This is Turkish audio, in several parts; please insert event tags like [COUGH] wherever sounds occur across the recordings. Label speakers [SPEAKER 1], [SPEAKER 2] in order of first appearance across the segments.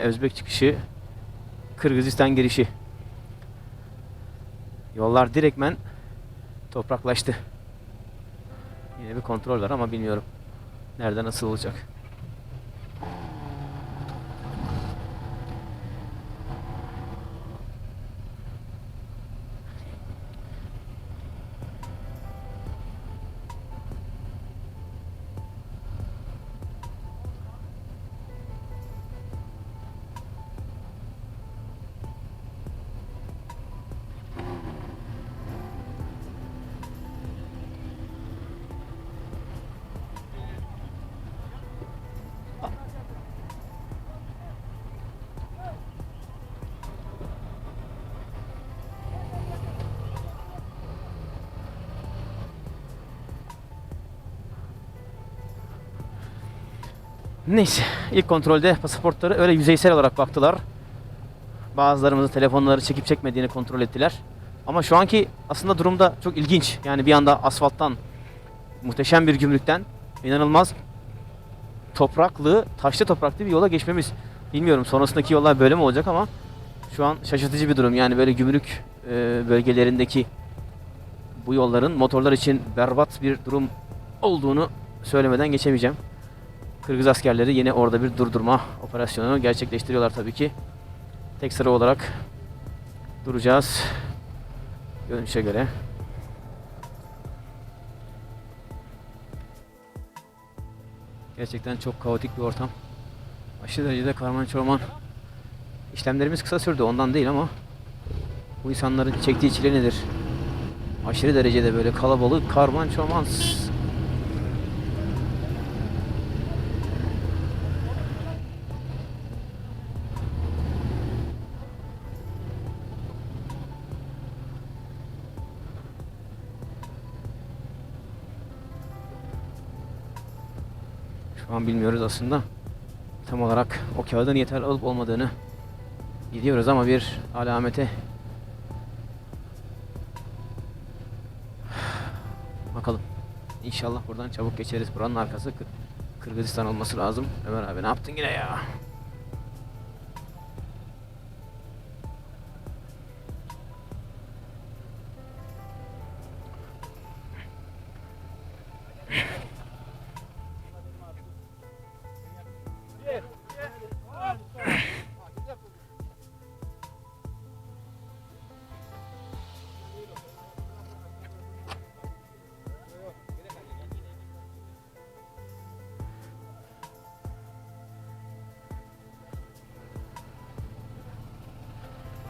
[SPEAKER 1] Özbek çıkışı, Kırgızistan girişi. Yollar direktmen topraklaştı. Yine bir kontrol var ama bilmiyorum. Nerede nasıl olacak. Neyse ilk kontrolde pasaportları öyle yüzeysel olarak baktılar. Bazılarımızın telefonları çekip çekmediğini kontrol ettiler. Ama şu anki aslında durumda çok ilginç. Yani bir anda asfalttan muhteşem bir gümrükten inanılmaz topraklı, taşlı topraklı bir yola geçmemiz. Bilmiyorum sonrasındaki yollar böyle mi olacak ama şu an şaşırtıcı bir durum. Yani böyle gümrük e, bölgelerindeki bu yolların motorlar için berbat bir durum olduğunu söylemeden geçemeyeceğim. Kırgız askerleri yine orada bir durdurma operasyonu gerçekleştiriyorlar tabii ki. Tek sıra olarak duracağız. Görünüşe göre. Gerçekten çok kaotik bir ortam. Aşırı derecede karman çorman. İşlemlerimiz kısa sürdü ondan değil ama bu insanların çektiği çile nedir? Aşırı derecede böyle kalabalık, karman çorman. Bilmiyoruz aslında. Tam olarak o kağıdın yeterli olup olmadığını biliyoruz ama bir alamete bakalım. İnşallah buradan çabuk geçeriz. Buranın arkası Kır- Kırgızistan olması lazım. Ömer abi ne yaptın yine ya?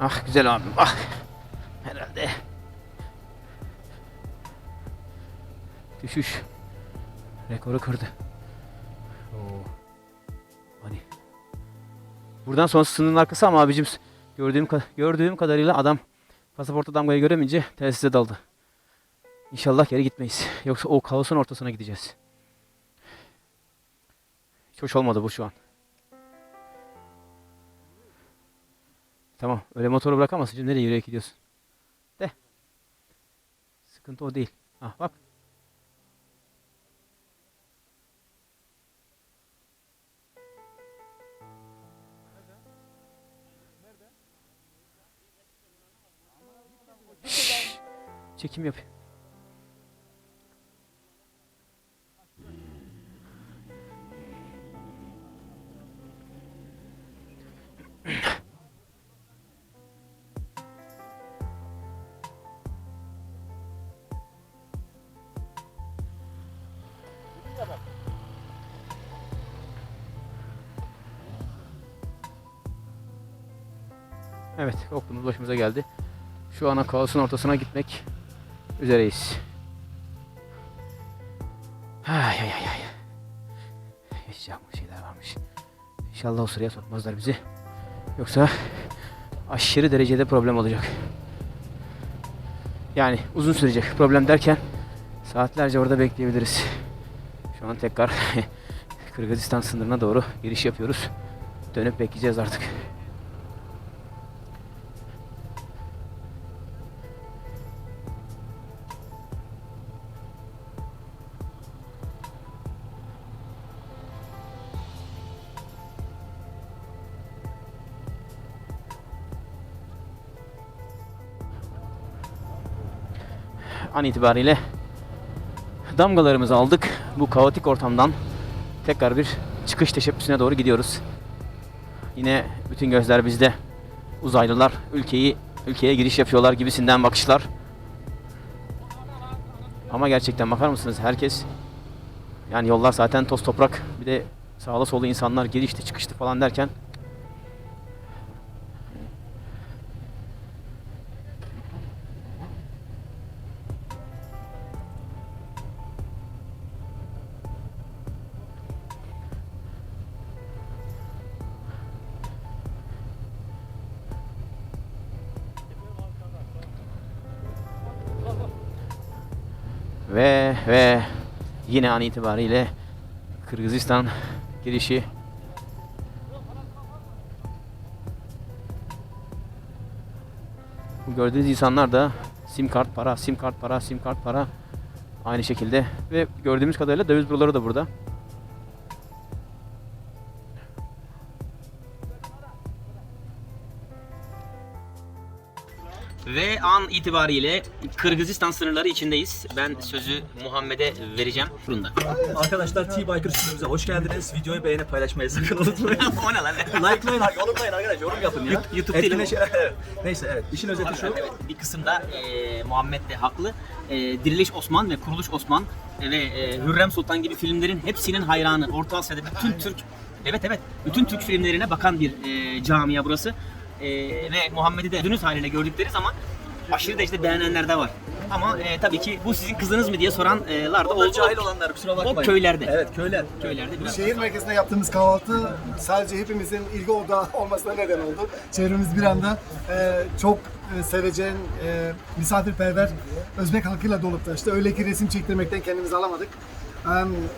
[SPEAKER 1] Ah güzel abim ah. Herhalde. Düşüş. Rekoru kırdı. Oo. Hani. Buradan sonrası sınırın arkası ama abicim gördüğüm gördüğüm kadarıyla adam pasaportta damgayı göremeyince telsize daldı. İnşallah geri gitmeyiz. Yoksa o kaosun ortasına gideceğiz. Hiç hoş olmadı bu şu an. Tamam. Öyle motoru bırakamazsın. Şimdi nereye yürüyerek gidiyorsun? De. Sıkıntı o değil. Ah bak. Şşş. Çekim yap. Evet, okulumuz başımıza geldi. Şu ana kaosun ortasına gitmek üzereyiz. Ay ay ay ay. Yaşayacak bu şeyler varmış. İnşallah o sıraya sokmazlar bizi. Yoksa aşırı derecede problem olacak. Yani uzun sürecek. Problem derken saatlerce orada bekleyebiliriz. Şu an tekrar [LAUGHS] Kırgızistan sınırına doğru giriş yapıyoruz. Dönüp bekleyeceğiz artık.
[SPEAKER 2] An itibariyle damgalarımızı aldık. Bu kaotik ortamdan tekrar bir çıkış teşebbüsüne doğru gidiyoruz. Yine bütün gözler bizde. Uzaylılar ülkeyi ülkeye giriş yapıyorlar gibisinden bakışlar. Ama gerçekten bakar mısınız herkes yani yollar zaten toz toprak. Bir de sağlı sollu insanlar girişti çıkıştı falan derken Ve ve yine an itibariyle Kırgızistan girişi. Bu gördüğünüz insanlar da sim kart para, sim kart para, sim kart para. Aynı şekilde. Ve gördüğümüz kadarıyla döviz büroları da burada. İtibariyle Kırgızistan sınırları içindeyiz. Ben sözü Muhammed'e vereceğim. Fırında.
[SPEAKER 3] Arkadaşlar T-Biker stüdyomuza hoş geldiniz. Videoyu beğenip paylaşmayı sakın unutmayın. [LAUGHS]
[SPEAKER 2] o ne lan?
[SPEAKER 3] Likelayın, yorumlayın arkadaşlar. Yorum yapın ya.
[SPEAKER 2] YouTube değil mi?
[SPEAKER 3] Etkileşe- Evet. Neyse evet. İşin özeti şu.
[SPEAKER 2] Evet, bir kısımda e, Muhammed de haklı. E, Diriliş Osman ve Kuruluş Osman ve e, Hürrem Sultan gibi filmlerin hepsinin hayranı. Orta Asya'da bütün Türk Evet evet. Bütün Türk filmlerine bakan bir e, camia burası. E, ve Muhammed'i de dünüz haliyle gördükleri zaman aşırı derecede beğenenler de var. Ama e, tabii ki bu sizin kızınız mı diye soranlar da oldu.
[SPEAKER 3] cahil olanlar kusura bakmayın.
[SPEAKER 2] O köylerde.
[SPEAKER 3] Evet köyler.
[SPEAKER 2] Köylerde biraz.
[SPEAKER 4] Şehir merkezinde yaptığımız kahvaltı sadece hepimizin ilgi odağı [LAUGHS] olmasına neden oldu. Çevremiz bir anda e, çok e, sevecen, e, misafirperver Özbek halkıyla dolup taştı. Öyle ki resim çektirmekten kendimizi alamadık. E,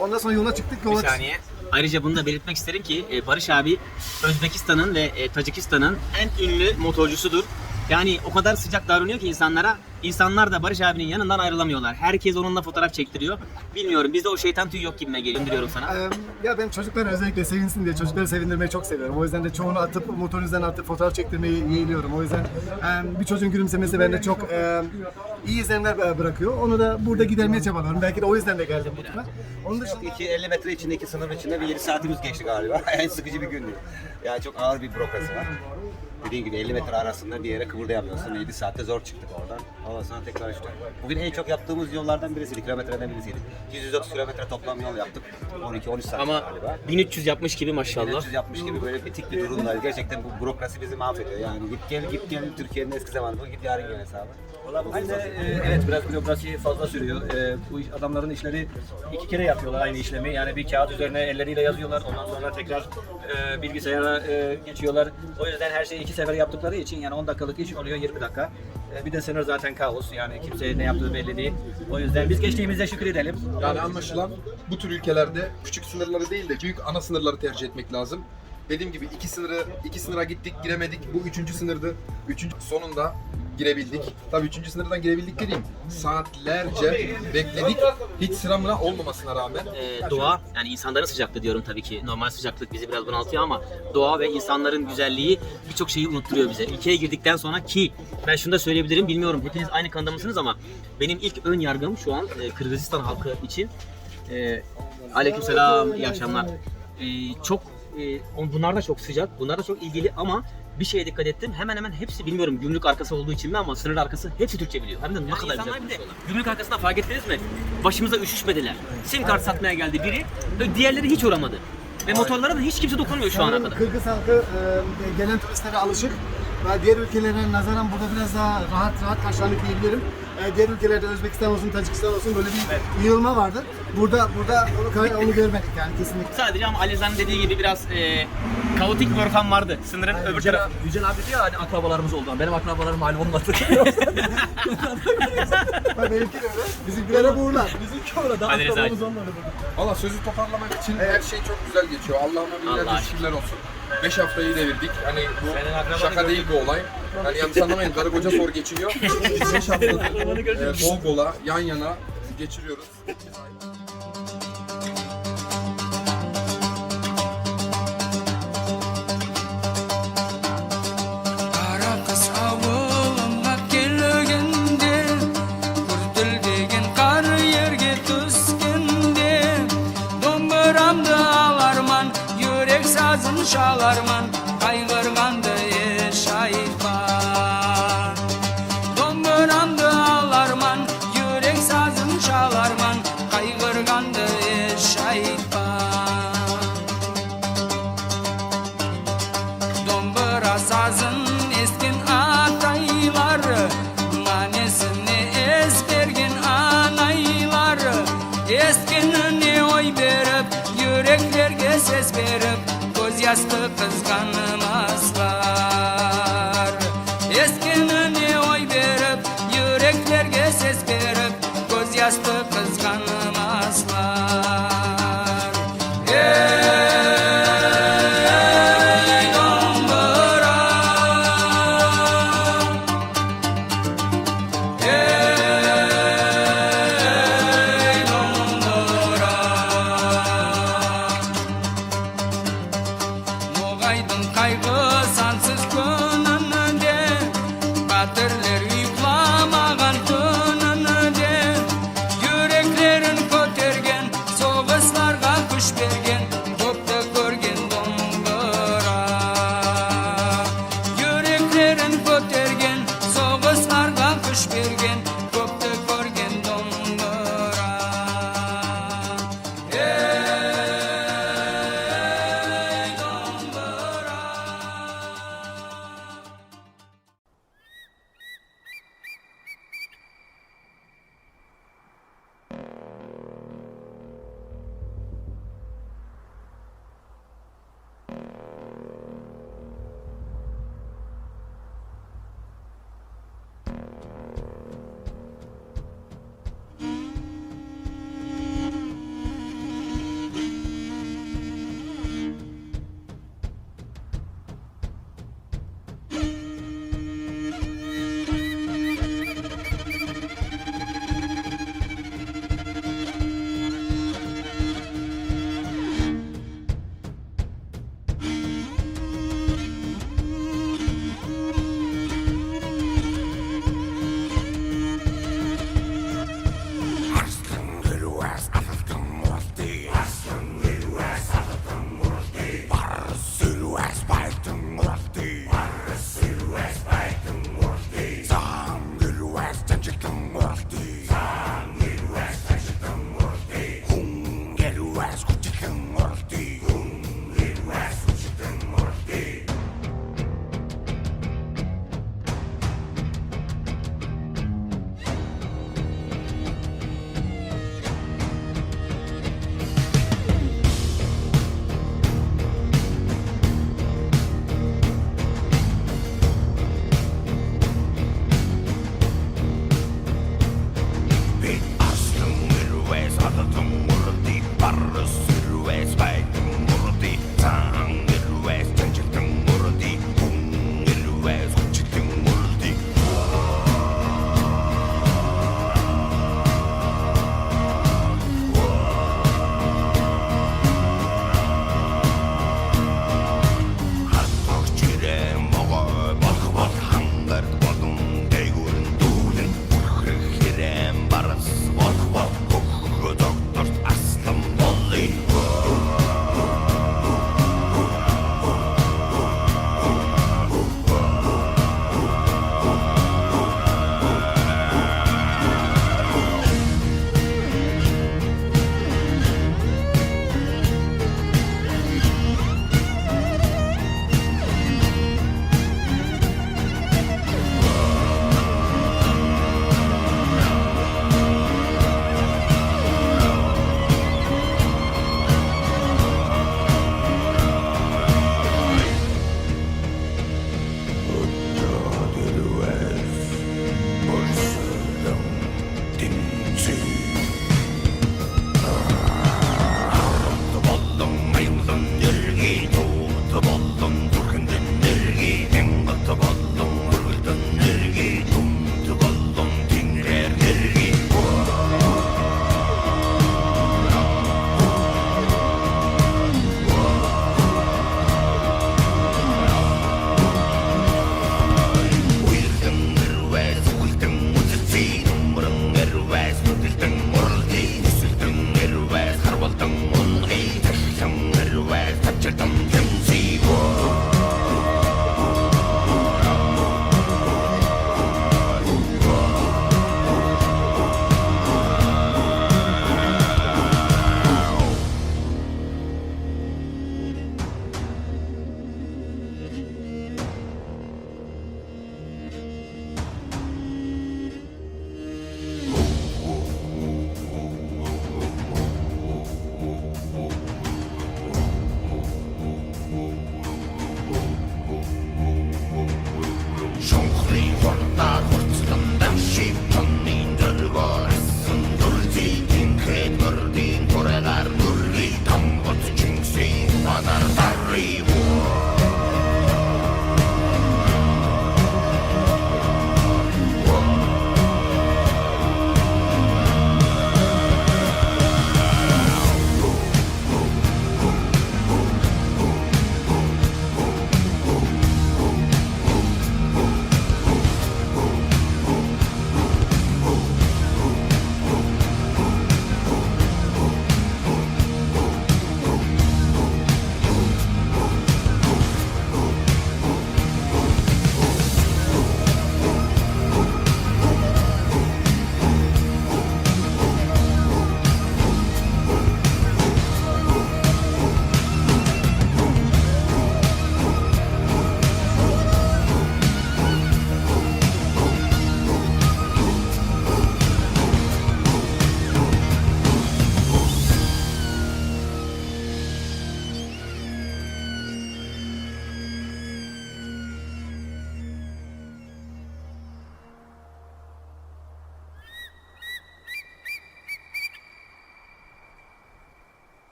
[SPEAKER 4] ondan sonra yola çıktık. Yola
[SPEAKER 2] Bir saniye. Ayrıca bunu da belirtmek isterim ki e, Barış abi Özbekistan'ın ve e, Tacikistan'ın en ünlü motorcusudur. Yani o kadar sıcak davranıyor ki insanlara. İnsanlar da Barış abinin yanından ayrılamıyorlar. Herkes onunla fotoğraf çektiriyor. Bilmiyorum bizde o şeytan tüy yok gibime geliyor. Gönderiyorum sana.
[SPEAKER 4] Ee, ya ben çocuklar özellikle sevinsin diye çocukları sevindirmeyi çok seviyorum. O yüzden de çoğunu atıp motorun üzerine atıp fotoğraf çektirmeyi yeğliyorum. O yüzden e, bir çocuğun gülümsemesi bende çok e, iyi izlenimler bırakıyor. Onu da burada gidermeye çabalıyorum. Belki de o yüzden de geldim bu tura. Onun dışında
[SPEAKER 5] İki 50 metre içindeki sınır içinde bir 7 saatimiz geçti galiba. [LAUGHS] en sıkıcı bir gündü. Yani çok ağır bir bürokrasi var. Dediğim gibi 50 metre arasında bir yere kıvırdayamıyorsun. 7 saatte zor çıktık oradan. Ondan sonra tekrar işte. Bugün en çok yaptığımız yollardan birisiydi. Kilometreden birisiydi. 130 kilometre toplam yol yaptık. 12-13 saat
[SPEAKER 2] Ama
[SPEAKER 5] galiba.
[SPEAKER 2] 1300 yapmış gibi maşallah.
[SPEAKER 5] 1300 yapmış gibi böyle bitik bir durumdayız. Gerçekten bu bürokrasi bizi mahvediyor. Yani git gel git gel Türkiye'nin eski zamanı. Bu git yarın gel hesabı.
[SPEAKER 3] Valla e, evet biraz bürokrasi fazla sürüyor. E, bu adamların işleri iki kere yapıyorlar aynı işlemi. Yani bir kağıt üzerine elleriyle yazıyorlar. Ondan sonra tekrar e, bilgisayara geçiyorlar. O yüzden her şeyi iki sefer yaptıkları için yani 10 dakikalık iş oluyor 20 dakika. Bir de sınır zaten kaos. Yani kimse ne yaptığı belli değil. O yüzden biz geçtiğimizde şükür edelim.
[SPEAKER 6] Yani anlaşılan bu tür ülkelerde küçük sınırları değil de büyük ana sınırları tercih etmek lazım. Dediğim gibi iki sınırı iki sınıra gittik giremedik. Bu üçüncü sınırdı. Üçüncü sonunda girebildik. Tabii üçüncü sınırdan girebildik dediğim saatlerce bekledik. Hiç sıramla olmamasına rağmen.
[SPEAKER 2] Ee, doğa yani insanların sıcaklığı diyorum tabii ki. Normal sıcaklık bizi biraz bunaltıyor ama doğa ve insanların güzelliği birçok şeyi unutturuyor bize. Ülkeye girdikten sonra ki ben şunu da söyleyebilirim bilmiyorum hepiniz aynı kanıda mısınız ama benim ilk ön yargım şu an e, Kırgızistan halkı için e, aleykümselam iyi akşamlar. E, çok e, bunlar da çok sıcak, bunlar da çok ilgili ama bir şeye dikkat ettim. Hemen hemen hepsi bilmiyorum gümrük arkası olduğu için mi ama sınır arkası hepsi Türkçe biliyor. Hem de ne kadar güzel konuşuyorlar. Gümrük arkasında fark ettiniz mi? Başımıza üşüşmediler. Sim kart satmaya geldi biri, diğerleri hiç uğramadı. Ve motorlara da hiç kimse dokunmuyor şu ana kadar.
[SPEAKER 4] Kırgız halkı e, gelen turistlere alışık ve diğer ülkelere nazaran burada biraz daha rahat rahat karşılandık diyebilirim. E, diğer ülkelerde Özbekistan olsun, Tacikistan olsun böyle bir yığılma vardı. Burada burada onu, onu görmedik yani kesinlikle.
[SPEAKER 2] Sadece ama Ali Zan'ın dediği gibi biraz e, kaotik bir ortam vardı. Sınırın öbür
[SPEAKER 3] Yücel,
[SPEAKER 2] tarafı.
[SPEAKER 3] Yücel abi diyor hani akrabalarımız oldu. Benim akrabalarım malum olmadı. [LAUGHS]
[SPEAKER 4] Benimki de öyle. Bizimkilere buğurlar.
[SPEAKER 3] Bizimki orada
[SPEAKER 2] Hadi Reza.
[SPEAKER 3] akrabamız olmadı burada.
[SPEAKER 6] Valla sözü toparlamak için her şey çok güzel geçiyor. Allah'ıma
[SPEAKER 2] Allah
[SPEAKER 6] binlerce şükürler olsun. 5 haftayı devirdik. Hani bu şaka değil bu olay. Yani yanlış anlamayın karı koca zor geçiniyor. 5 [LAUGHS] haftadır e, bol bola yan yana geçiriyoruz.
[SPEAKER 7] ses verip Göz yastı kızganıma
[SPEAKER 8] aydın kaygı